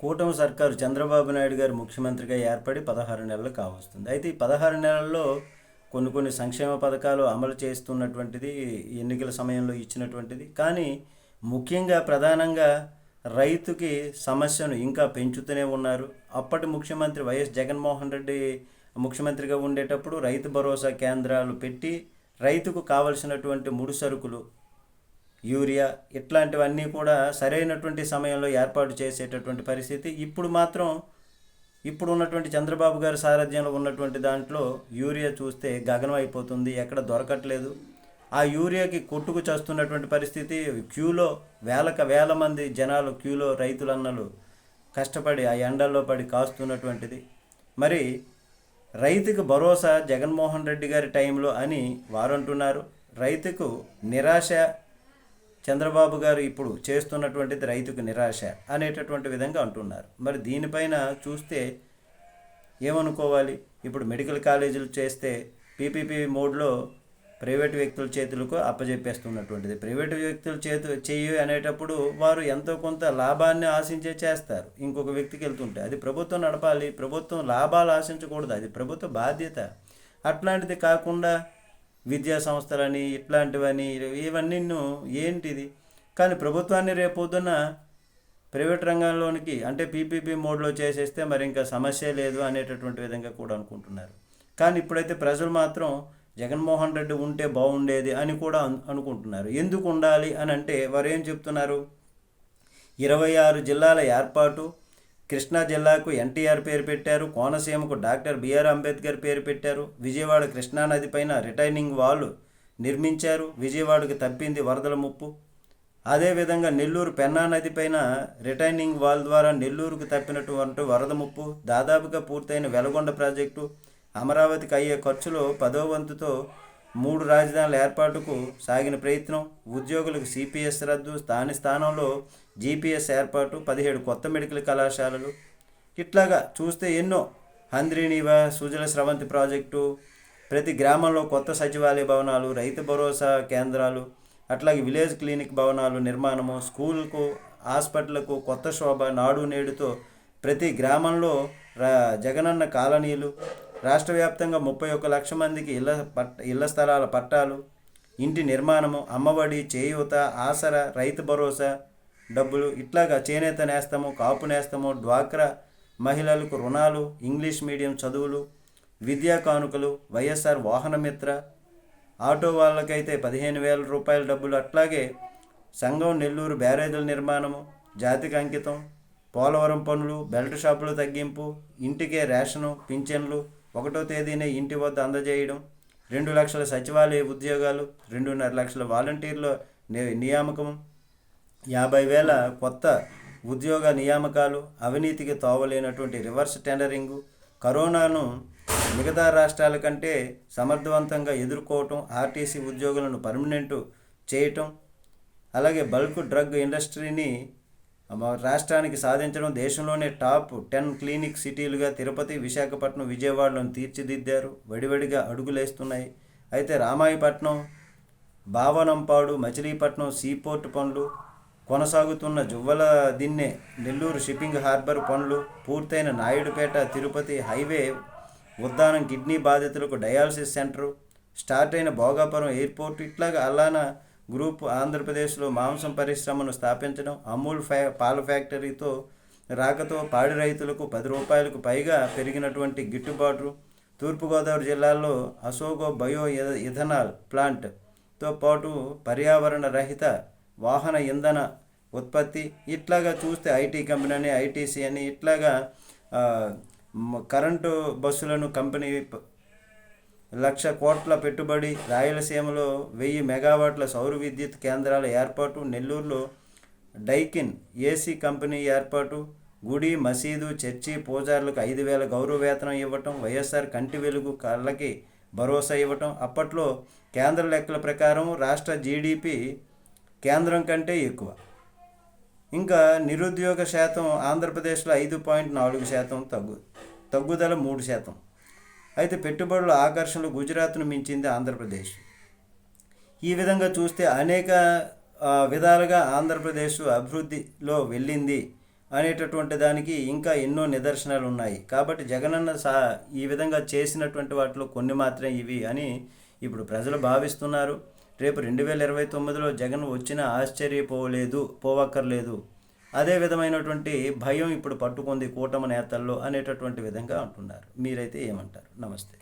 కూటమి సర్కారు చంద్రబాబు నాయుడు గారు ముఖ్యమంత్రిగా ఏర్పడి పదహారు నెలలు కావస్తుంది. అయితే ఈ పదహారు నెలల్లో కొన్ని కొన్ని సంక్షేమ పథకాలు అమలు చేస్తున్నటువంటిది ఎన్నికల సమయంలో ఇచ్చినటువంటిది. కానీ ముఖ్యంగా ప్రధానంగా రైతుకి సమస్యను ఇంకా పెంచుతూనే ఉన్నారు. అప్పటి ముఖ్యమంత్రి వైఎస్ జగన్మోహన్ రెడ్డి ముఖ్యమంత్రిగా ఉండేటప్పుడు రైతు భరోసా కేంద్రాలు పెట్టి రైతుకు కావలసినటువంటి ముడి సరుకులు యూరియా ఇట్లాంటివన్నీ కూడా సరైనటువంటి సమయంలో ఏర్పాటు చేసేటటువంటి పరిస్థితి. ఇప్పుడు మాత్రం ఇప్పుడు ఉన్నటువంటి చంద్రబాబు గారి సారథ్యంలో ఉన్నటువంటి దాంట్లో యూరియా చూస్తే గగనం అయిపోతుంది ఎక్కడ దొరకట్లేదు. ఆ యూరియాకి కొట్టుకు చేస్తున్నటువంటి పరిస్థితి క్యూలో వేలక వేల మంది జనాలు క్యూలో రైతులన్నలు కష్టపడి ఆ ఎండల్లో పడి కాస్తున్నటువంటిది. మరి రైతుకు భరోసా జగన్మోహన్ రెడ్డి గారి టైంలో అని వారు అంటున్నారు రైతుకు నిరాశ చంద్రబాబు గారు ఇప్పుడు చేస్తున్నటువంటిది రైతుకు నిరాశ అనేటటువంటి విధంగా అంటున్నారు. మరి దీనిపైన చూస్తే ఏమనుకోవాలి? ఇప్పుడు మెడికల్ కాలేజీలు చేస్తే పీపీపీ మోడ్లో ప్రైవేట్ వ్యక్తుల చేతులకు అప్పజెప్పేస్తున్నటువంటిది. ప్రైవేట్ వ్యక్తుల చేతు చెయ్యి అనేటప్పుడు వారు ఎంతో కొంత లాభాన్ని ఆశించే చేస్తారు. ఇంకొక వ్యక్తికి వెళ్తుంటే అది ప్రభుత్వం నడపాలి. ప్రభుత్వం లాభాలు ఆశించకూడదు. అది ప్రభుత్వ బాధ్యత. అట్లాంటిది కాకుండా విద్యా సంస్థలని ఇట్లాంటివని ఇవన్నీ ఏంటిది? కానీ ప్రభుత్వాన్ని రేపొద్దున ప్రైవేట్ రంగంలోనికి అంటే పీపీపీ మోడ్లో చేసేస్తే మరి ఇంకా సమస్య లేదు అనేటటువంటి విధంగా కూడా అనుకుంటున్నారు. కానీ ఇప్పుడైతే ప్రజలు మాత్రం జగన్మోహన్ రెడ్డి ఉంటే బాగుండేది అని కూడా అనుకుంటున్నారు. ఎందుకు ఉండాలి అని అంటే వారు ఏం చెప్తున్నారు? ఇరవై ఆరు జిల్లాల ఏర్పాటు కృష్ణా జిల్లాకు ఎన్టీఆర్ పేరు పెట్టారు. కోనసీమకు డాక్టర్ బిఆర్ అంబేద్కర్ పేరు పెట్టారు. విజయవాడ కృష్ణానది పైన రిటైనింగ్ వాల్ నిర్మించారు. విజయవాడకు తప్పింది వరదల ముప్పు. అదేవిధంగా నెల్లూరు పెన్నా నది పైన రిటైనింగ్ వాల్ ద్వారా నెల్లూరుకు తప్పినటువంటి వరద ముప్పు దాదాపుగా పూర్తయిన వెలగొండ ప్రాజెక్టు అమరావతికి అయ్యే ఖర్చులో పదో వంతుతో మూడు రాజధానుల ఏర్పాటుకు సాగిన ప్రయత్నం ఉద్యోగులకు సిపిఎస్ రద్దు దాని స్థానంలో జీపీఎస్ ఏర్పాటు పదిహేడు కొత్త మెడికల్ కళాశాలలు. ఇట్లాగా చూస్తే ఎన్నో హంద్రీనీవా సుజల స్రవంతి ప్రాజెక్టు ప్రతి గ్రామంలో కొత్త సచివాలయ భవనాలు రైతు భరోసా కేంద్రాలు అట్లాగే విలేజ్ క్లినిక్ భవనాలు నిర్మాణము స్కూల్కు హాస్పిటల్కు కొత్త శోభ నాడు నేడుతో ప్రతి గ్రామంలో రా జగనన్న కాలనీలు రాష్ట్ర వ్యాప్తంగా ముప్పై ఒక్క లక్ష మందికి ఇళ్ళ పట్ట ఇళ్ళ స్థలాల పట్టాలు ఇంటి నిర్మాణము అమ్మఒడి చేయూత ఆసరా రైతు భరోసా డబ్బులు ఇట్లాగా చేనేత నేస్తము కాపు నేస్తము డ్వాక్రా మహిళలకు రుణాలు ఇంగ్లీష్ మీడియం చదువులు విద్యా కానుకలు వైఎస్ఆర్ వాహనమిత్ర ఆటో వాళ్ళకైతే పదిహేను వేల రూపాయల డబ్బులు అట్లాగే సంఘం నెల్లూరు బ్యారేజీల నిర్మాణము జాతికి అంకితం పోలవరం పనులు బెల్ట్ షాపులు తగ్గింపు ఇంటికే రేషను పింఛన్లు ఒకటో తేదీనే ఇంటి వద్ద అందజేయడం రెండు లక్షల సచివాలయ ఉద్యోగాలు రెండున్నర లక్షల వాలంటీర్ల ని- నియామకం యాభై వేల కొత్త ఉద్యోగ నియామకాలు అవినీతికి తోవలేనటువంటి రివర్స్ టెండరింగు కరోనాను మిగతా రాష్ట్రాల కంటే సమర్థవంతంగా ఎదుర్కోవటం ఆర్టీసీ ఉద్యోగులను పర్మనెంట్ చేయటం అలాగే బల్క్ డ్రగ్ ఇండస్ట్రీని మా రాష్ట్రానికి సాధించడం దేశంలోనే టాప్ టెన్ క్లినిక్ సిటీలుగా తిరుపతి విశాఖపట్నం విజయవాడలను తీర్చిదిద్దారు. వడివడిగా అడుగులేస్తున్నాయి. అయితే రామాయపట్నం భావనంపాడు మచిలీపట్నం సీపోర్ట్ పనులు కొనసాగుతున్న జువ్వల దిన్నె నెల్లూరు షిప్పింగ్ హార్బర్ పనులు పూర్తయిన నాయుడుపేట తిరుపతి హైవే ఉద్దానం కిడ్నీ బాధితులకు డయాలసిస్ సెంటరు స్టార్ట్ అయిన భోగాపురం ఎయిర్పోర్ట్ ఇట్లాగా అలానా గ్రూప్ ఆంధ్రప్రదేశ్లో మాంసం పరిశ్రమను స్థాపించడం అమూల్ ఫ్యా పాల ఫ్యాక్టరీతో రాకతో పాడి రైతులకు పది రూపాయలకు పైగా పెరిగినటువంటి గిట్టుబాటు. తూర్పుగోదావరి జిల్లాలో అశోకో బయో ఇథనాల్ ప్లాంట్తో పాటు పర్యావరణ రహిత వాహన ఇంధన ఉత్పత్తి. ఇట్లాగా చూస్తే ఐటీ కంపెనీ అని ఐటీసీ అని ఇట్లాగా కరెంటు బస్సులను కంపెనీ లక్ష కోట్ల పెట్టుబడి రాయలసీమలో వెయ్యి మెగావాట్ల సౌర విద్యుత్ కేంద్రాల ఏర్పాటు నెల్లూరులో డైకిన్ ఏసీ కంపెనీ ఏర్పాటు గుడి మసీదు చర్చి పూజారులకు ఐదు వేల గౌరవ వేతనం ఇవ్వటం వైఎస్ఆర్ కంటి వెలుగు కళ్ళకి భరోసా ఇవ్వటం అప్పట్లో కేంద్ర లెక్కల ప్రకారం రాష్ట్ర జీడిపి కేంద్రం కంటే ఎక్కువ. ఇంకా నిరుద్యోగ శాతం ఆంధ్రప్రదేశ్లో ఐదు పాయింట్ నాలుగు శాతం తగ్గు తగ్గుదల మూడు శాతం. అయితే పెట్టుబడుల ఆకర్షణలు గుజరాత్ను మించింది ఆంధ్రప్రదేశ్. ఈ విధంగా చూస్తే అనేక విధాలుగా ఆంధ్రప్రదేశ్ అభివృద్ధిలో వెళ్ళింది అనేటటువంటి దానికి ఇంకా ఎన్నో నిదర్శనాలు ఉన్నాయి కాబట్టి జగనన్న సా ఈ విధంగా చేసినటువంటి వాటిలో కొన్ని మాత్రమే ఇవి అని ఇప్పుడు ప్రజలు భావిస్తున్నారు. రేపు రెండు వేల ఇరవై తొమ్మిదిలో జగన్ వచ్చినా ఆశ్చర్యపోలేదు పోవక్కర్లేదు. అదే విధమైనటువంటి భయం ఇప్పుడు పట్టుకుంది కూటమి నేతల్లో అనేటటువంటి విధంగా అంటున్నారు. మీరైతే ఏమంటారు? నమస్తే.